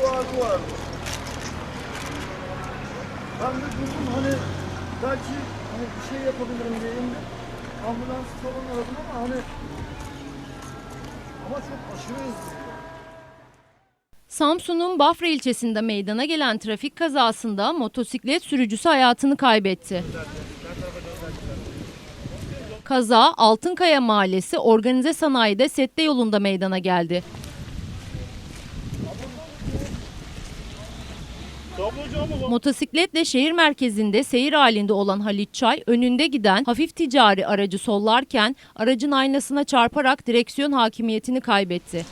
ağrı vardı. Ben de durdum hani belki hani bir şey yapabilirim diye indim. Ambulans falan aradım ama hani ama çok aşırı. Samsun'un Bafra ilçesinde meydana gelen trafik kazasında motosiklet sürücüsü hayatını kaybetti. Kaza Altınkaya Mahallesi Organize Sanayi'de Sette yolunda meydana geldi. Motosikletle şehir merkezinde seyir halinde olan Halit Çay önünde giden hafif ticari aracı sollarken aracın aynasına çarparak direksiyon hakimiyetini kaybetti.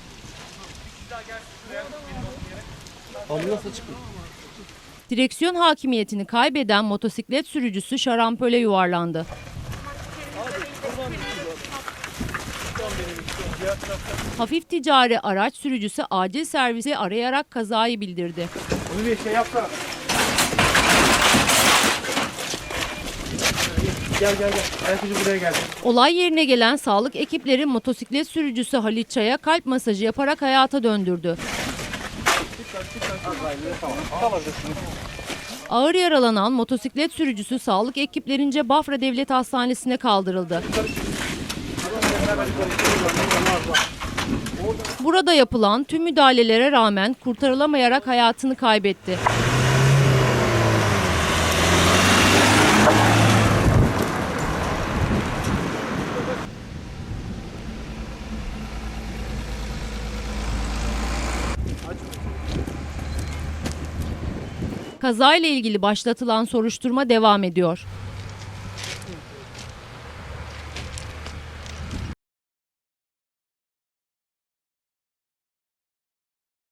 Direksiyon hakimiyetini kaybeden motosiklet sürücüsü şarampole yuvarlandı. Hafif ticari araç sürücüsü acil servisi arayarak kazayı bildirdi. Bunu bir şey yapsana. Gel gel gel. Herkese buraya gel. Olay yerine gelen sağlık ekipleri motosiklet sürücüsü Halit Çay'a kalp masajı yaparak hayata döndürdü. Ağır yaralanan motosiklet sürücüsü sağlık ekiplerince Bafra Devlet Hastanesi'ne kaldırıldı. Burada yapılan tüm müdahalelere rağmen kurtarılamayarak hayatını kaybetti. Kazayla ilgili başlatılan soruşturma devam ediyor.